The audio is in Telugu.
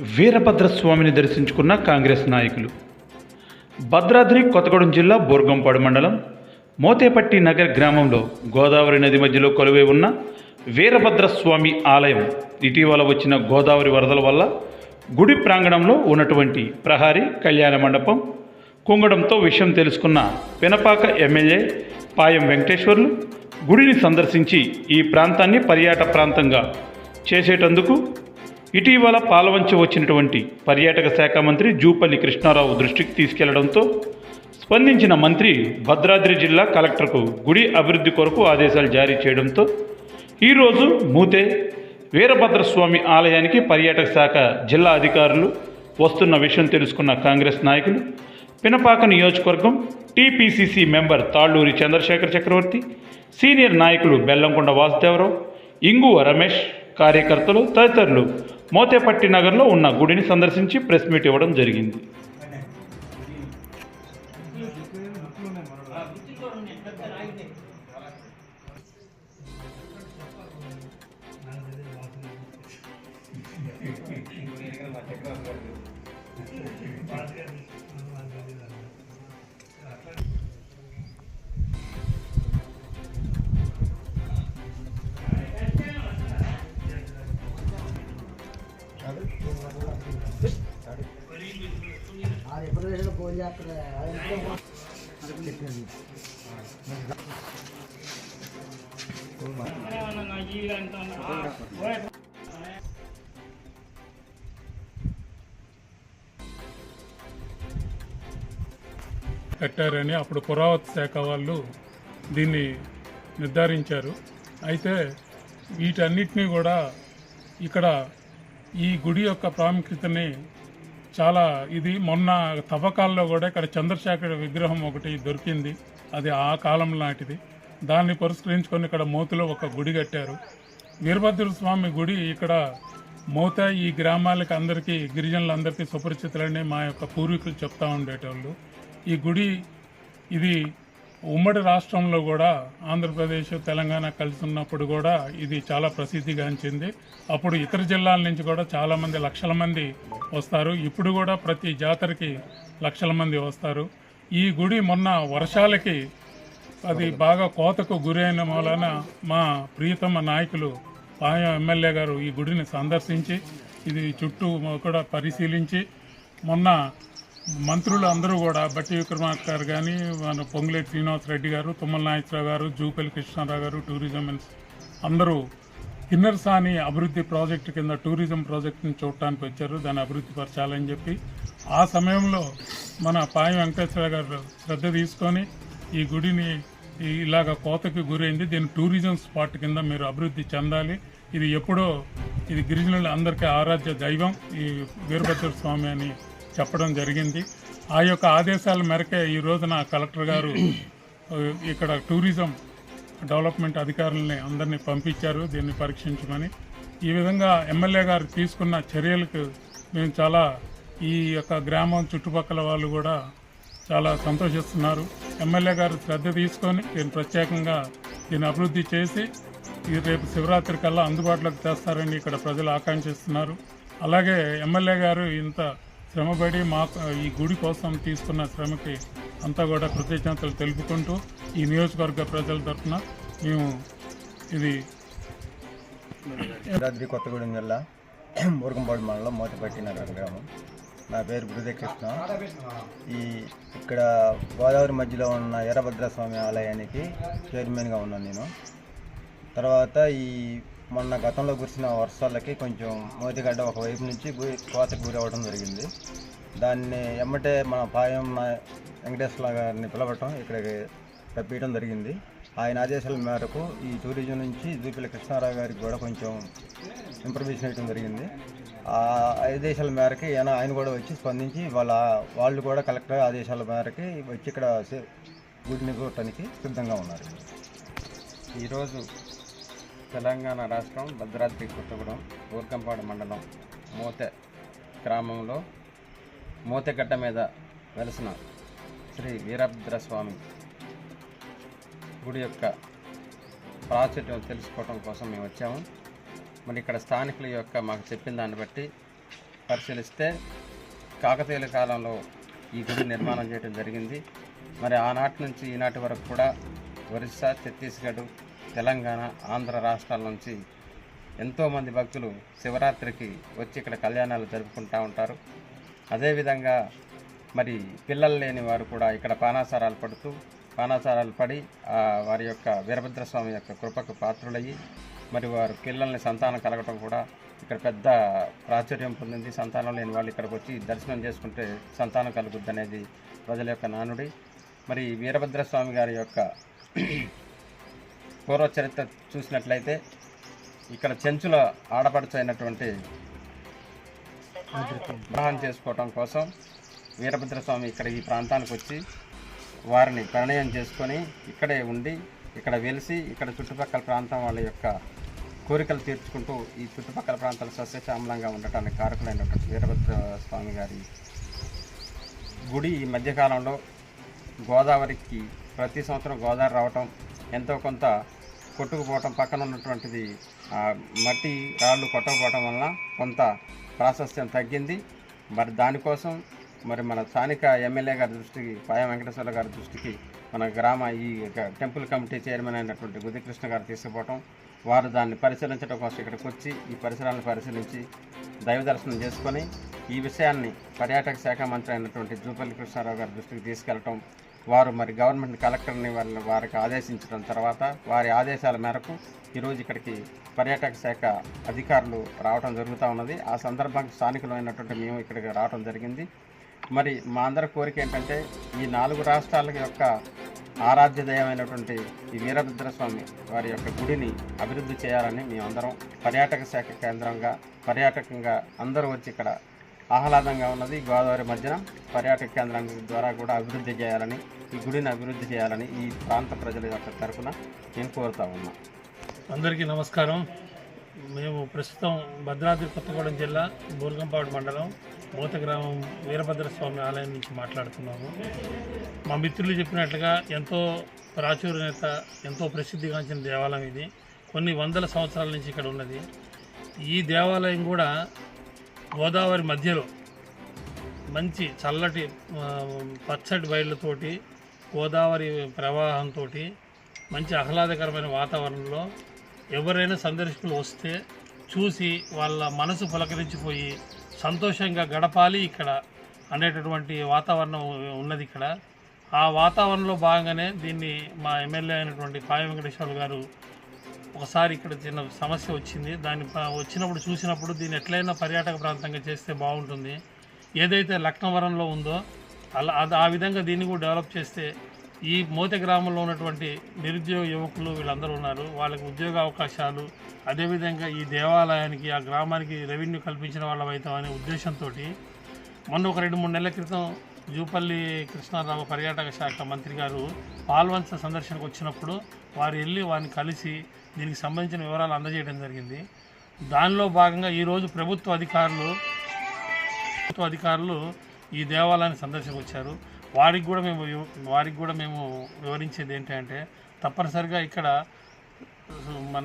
వీరభద్రస్వామిని దర్శించుకున్న కాంగ్రెస్ నాయకులు. భద్రాద్రి కొత్తగూడెం జిల్లా బోర్గంపాడు మండలం మోతేపట్టి నగర్ గ్రామంలో గోదావరి నది మధ్యలో కొలువై ఉన్న వీరభద్రస్వామి ఆలయం ఇటీవల వచ్చిన గోదావరి వరదల వల్ల గుడి ప్రాంగణంలో ఉన్నటువంటి ప్రహారీ కళ్యాణ మండపం కుంగడంతో విషయం తెలుసుకున్న పినపాక ఎమ్మెల్యే పాయం వెంకటేశ్వర్లు గుడిని సందర్శించి ఈ ప్రాంతాన్ని పర్యాటక ప్రాంతంగా చేసేటందుకు ఇటీవల పాలవంచి వచ్చినటువంటి పర్యాటక శాఖ మంత్రి జూపల్లి కృష్ణారావు దృష్టికి తీసుకెళ్ళడంతో స్పందించిన మంత్రి భద్రాద్రి జిల్లా కలెక్టర్కు గుడి అభివృద్ధి కొరకు ఆదేశాలు జారీ చేయడంతో ఈరోజు మూతే వీరభద్రస్వామి ఆలయానికి పర్యాటక శాఖ జిల్లా అధికారులు వస్తున్న విషయం తెలుసుకున్న కాంగ్రెస్ నాయకులు పినపాక నియోజకవర్గం TPCC member Talluri Chandrashekar Chakravarthi senior నాయకులు బెల్లంకొండ వాసుదేవరావు ఇంగువ రమేష్ కార్యకర్తలు తదితరులు మోతేపట్టి నగర్లో ఉన్న గుడిని సందర్శించి ప్రెస్ మీట్ ఇవ్వడం జరిగింది. ఫోన్ చేస్తున్నా కట్టారని అప్పుడు పురావత్ శాఖ వాళ్ళు దీన్ని నిర్ధారించారు. అయితే వీటన్నిటినీ కూడా ఇక్కడ ఈ గుడి యొక్క ప్రాముఖ్యతని చాలా ఇది మొన్న తవ్వకాల్లో కూడా ఇక్కడ చంద్రశేఖర విగ్రహం ఒకటి దొరికింది. అది ఆ కాలం నాటిది. దాన్ని పురస్కరించుకొని ఇక్కడ మోతులో ఒక గుడి కట్టారు. వీరభద్ర స్వామి గుడి ఇక్కడ మోత ఈ గ్రామాలకి అందరికీ గిరిజనులందరికీ సుపరిచితులని మా యొక్క పూర్వీకులు చెప్తా ఉండేటోళ్ళు. ఈ గుడి ఇది ఉమ్మడి రాష్ట్రంలో కూడా ఆంధ్రప్రదేశ్ తెలంగాణ కలిసి ఉన్నప్పుడు కూడా ఇది చాలా ప్రసిద్ధిగాంచింది అప్పుడు ఇతర జిల్లాల నుంచి కూడా చాలామంది లక్షల మంది వస్తారు. ఇప్పుడు కూడా ప్రతి జాతరకి లక్షల మంది వస్తారు. ఈ గుడి మొన్న వర్షాలకి అది బాగా కోతకు గురైన మూలన మా ప్రియతమ నాయకులు పాయం ఎమ్మెల్యే గారు ఈ గుడిని సందర్శించి ఇది చుట్టూ కూడా పరిశీలించి మొన్న మంత్రులు అందరూ కూడా బట్టి విక్రమార్క గారు కానీ మన పొంగులేటి శ్రీనివాస్ రెడ్డి గారు తుమ్మల నాగేశ్వరరావు గారు జూపల్లి కృష్ణారావు గారు టూరిజం అందరూ అందరూ కిన్నెరసాని అభివృద్ధి ప్రాజెక్టు కింద టూరిజం ప్రాజెక్టుని చూడటానికి వచ్చారు. దాన్ని అభివృద్ధి పరచాలని చెప్పి ఆ సమయంలో మన పాయం వెంకటేశ్వర గారు శ్రద్ధ తీసుకొని ఈ గుడిని ఇలాగ కోతకి గురైంది. దీన్ని టూరిజం స్పాట్ కింద మీరు అభివృద్ధి చెందాలి. ఇది ఎప్పుడో ఇది గిరిజనుల అందరికీ ఆరాధ్య దైవం. ఈ వీరభద్ర స్వామి అని చెప్పడం జరిగింది. ఆ యొక్క ఆదేశాల మేరకే ఈ రోజున కలెక్టర్ గారు ఇక్కడ టూరిజం డెవలప్మెంట్ అధికారులని అందరినీ పంపించారు దీన్ని పరీక్షించమని. ఈ విధంగా ఎమ్మెల్యే గారు తీసుకున్న చర్యలకు మేము చాలా ఈ యొక్క గ్రామం చుట్టుపక్కల వాళ్ళు కూడా చాలా సంతోషిస్తున్నారు. ఎమ్మెల్యే గారు శ్రద్ధ తీసుకొని దీన్ని ప్రత్యేకంగా దీన్ని అభివృద్ధి చేసి ఈ రేపు శివరాత్రి కల్లా అందుబాటులోకి తెస్తారని ఇక్కడ ప్రజలు ఆకాంక్షిస్తున్నారు. అలాగే ఎమ్మెల్యే గారు ఇంత శ్రమపడి మా ఈ గుడి కోసం తీసుకున్న శ్రమకి అంతా కూడా కృతజ్ఞతలు తెలుపుకుంటూ ఈ నియోజకవర్గ ప్రజల తరఫున మేము ఇది యాదాద్రి కొత్తగూడెం జిల్లా మురుగంపాడు మండలం మోతపట్టి నగర గ్రామం. నా పేరు గురుదే ఈ ఇక్కడ గోదావరి మధ్యలో ఉన్న వీరభద్రస్వామి ఆలయానికి చైర్మన్గా ఉన్నాను నేను. తర్వాత ఈ మొన్న గతంలో కురిసిన వర్షాలకి కొంచెం మోతిగడ్డ ఒకవైపు నుంచి కోతకు గురి అవ్వడం జరిగింది. దాన్ని ఎమ్మటే మన పాయం వెంకటేశ్వర గారిని పిలవటం ఇక్కడికి రప్పించడం జరిగింది. ఆయన ఆదేశాల మేరకు ఈ టూరిజం నుంచి దూపిల కృష్ణారావు గారికి కూడా కొంచెం ఇంప్రూవేషన్ ఇవ్వడం జరిగింది. ఆ ఆదేశాల మేరకి ఆయన ఆయన కూడా వచ్చి స్పందించి వాళ్ళ వాళ్ళు కూడా కలెక్టర్ ఆదేశాల మేరకి వచ్చి ఇక్కడ గుడిని చూడటానికి సిద్ధంగా ఉన్నారు. ఈరోజు తెలంగాణ రాష్ట్రం భద్రాద్రి కొత్తగూడెం ఊర్కంపాడు మండలం మోతె గ్రామంలో మోతెగడ్డ మీద వెలసిన శ్రీ వీరభద్రస్వామి గుడి యొక్క ప్రాచుర్యం తెలుసుకోవడం కోసం మేము వచ్చాము. మరి ఇక్కడ స్థానికుల యొక్క మాకు చెప్పిన దాన్ని బట్టి పరిశీలిస్తే కాకతీయుల కాలంలో ఈ గుడి నిర్మాణం చేయడం జరిగింది. మరి ఆనాటి నుంచి ఈనాటి వరకు కూడా ఒరిస్సా ఛత్తీస్గఢ్ తెలంగాణ ఆంధ్ర రాష్ట్రాల నుంచి ఎంతోమంది భక్తులు శివరాత్రికి వచ్చి ఇక్కడ కళ్యాణాలు జరుపుకుంటూ ఉంటారు. అదేవిధంగా మరి పిల్లలు లేని వారు కూడా ఇక్కడ పానాసారాలు పడుతూ పానాసారాలు పడి వారి యొక్క వీరభద్రస్వామి యొక్క కృపకు పాత్రులయ్యి మరి వారు పిల్లల్ని సంతానం కలగటం కూడా ఇక్కడ పెద్ద ప్రాచుర్యం పొందింది. సంతానం లేని వాళ్ళు ఇక్కడికి వచ్చి దర్శనం చేసుకుంటే సంతానం కలుగుద్ది అనేది ప్రజల యొక్క నానుడి. మరి వీరభద్రస్వామి గారి యొక్క పూర్వ చరిత్ర చూసినట్లయితే ఇక్కడ చెంచుల ఆడపడుచు అయినటువంటి వివాహం చేసుకోవటం కోసం వీరభద్రస్వామి ఇక్కడ ఈ ప్రాంతానికి వచ్చి వారిని ప్రణయం చేసుకొని ఇక్కడే ఉండి ఇక్కడ వెలిసి ఇక్కడ చుట్టుపక్కల ప్రాంతం వాళ్ళ యొక్క కోరికలు తీర్చుకుంటూ ఈ చుట్టుపక్కల ప్రాంతాలు సస్యశ్యామలంగా ఉండటానికి కారకులైనటువంటి వీరభద్ర స్వామి గారి గుడి ఈ మధ్యకాలంలో గోదావరికి ప్రతి సంవత్సరం గోదావరి రావటం ఎంతో కొంత కొట్టుకుపోవటం పక్కన ఉన్నటువంటిది మట్టి రాళ్ళు కొట్టకపోవటం వలన కొంత ప్రాశస్త్యం తగ్గింది. మరి దానికోసం మరి మన స్థానిక ఎమ్మెల్యే గారి దృష్టికి పాయ వెంకటేశ్వర గారి దృష్టికి మన గ్రామ ఈ టెంపుల్ కమిటీ చైర్మన్ అయినటువంటి బుద్ధికృష్ణ గారు తీసుకుపోవటం వారు దాన్ని పరిశీలించడం కోసం ఇక్కడికి వచ్చి ఈ పరిసరాలను పరిశీలించి దైవ దర్శనం చేసుకొని ఈ విషయాన్ని పర్యాటక శాఖ మంత్రి అయినటువంటి జూపల్లి కృష్ణారావు గారి దృష్టికి తీసుకెళ్ళటం వారు మరి గవర్నమెంట్ కలెక్టర్ని వాళ్ళ వారికి ఆదేశించడం తర్వాత వారి ఆదేశాల మేరకు ఈరోజు ఇక్కడికి పర్యాటక శాఖ అధికారులు రావడం జరుగుతూ ఉన్నది. ఆ సందర్భంగా స్థానికులైనటువంటి మేము ఇక్కడికి రావడం జరిగింది. మరి మా అందరి కోరిక ఏంటంటే ఈ నాలుగు రాష్ట్రాల యొక్క ఆరాధ్య దైవమైనటువంటి ఈ వీరభద్రస్వామి వారి యొక్క గుడిని అభివృద్ధి చేయాలని మేమందరం పర్యాటక శాఖ కేంద్రంగా పర్యాటకంగా అందరూ వచ్చి ఇక్కడ ఆహ్లాదంగా ఉన్నది. గోదావరి మధ్యన పర్యాటక కేంద్రం ద్వారా కూడా అభివృద్ధి చేయాలని ఈ గుడిని అభివృద్ధి చేయాలని ఈ ప్రాంత ప్రజల యొక్క తరఫున నేను కోరుతా ఉన్నా. అందరికీ నమస్కారం. మేము ప్రస్తుతం భద్రాద్రి కొత్తగూడెం జిల్లా బూర్గంపాడు మండలం మూత గ్రామం వీరభద్ర స్వామి ఆలయం నుంచి మాట్లాడుతున్నాము. మా మిత్రులు చెప్పినట్లుగా ఎంతో ప్రాచుర్యత ఎంతో ప్రసిద్ధిగాంచిన దేవాలయం ఇది. కొన్ని వందల సంవత్సరాల నుంచి ఇక్కడ ఉన్నది. ఈ దేవాలయం కూడా గోదావరి మధ్యలో మంచి చల్లటి పచ్చటి బయళ్ళతోటి గోదావరి ప్రవాహంతో మంచి ఆహ్లాదకరమైన వాతావరణంలో ఎవరైనా సందర్శకులు వస్తే చూసి వాళ్ళ మనసు పులకరించిపోయి సంతోషంగా గడపాలి ఇక్కడ అనేటటువంటి వాతావరణం ఉన్నది ఇక్కడ. ఆ వాతావరణంలో భాగంగానే దీన్ని మా ఎమ్మెల్యే అయినటువంటి పాయ వెంకటేశ్వర గారు ఒకసారి ఇక్కడ చిన్న సమస్య వచ్చింది. దాన్ని వచ్చినప్పుడు చూసినప్పుడు దీన్ని ఎట్లయినా పర్యాటక ప్రాంతంగా చేస్తే బాగుంటుంది. ఏదైతే లక్నవరంలో ఉందో అలా అది ఆ విధంగా దీన్ని కూడా డెవలప్ చేస్తే ఈ మోత గ్రామంలో ఉన్నటువంటి నిరుద్యోగ యువకులు వీళ్ళందరూ ఉన్నారు. వాళ్ళకి ఉద్యోగ అవకాశాలు అదేవిధంగా ఈ దేవాలయానికి ఆ గ్రామానికి రెవెన్యూ కల్పించిన వాళ్ళం అవుతామనే ఉద్దేశంతో మొన్న ఒక రెండు మూడు నెలల క్రితం జూపల్లి కృష్ణారావు పర్యాటక శాఖ మంత్రి గారు పాల్వంచ సందర్శనకు వచ్చినప్పుడు వారు వెళ్ళి వారిని కలిసి దీనికి సంబంధించిన వివరాలు అందజేయడం జరిగింది. దానిలో భాగంగా ఈరోజు ప్రభుత్వ అధికారులు ప్రభుత్వ అధికారులు ఈ దేవాలయాన్ని సందర్శనకు వచ్చారు. వారికి కూడా మేము వారికి కూడా మేము వివరించేది ఏంటంటే తప్పనిసరిగా ఇక్కడ మన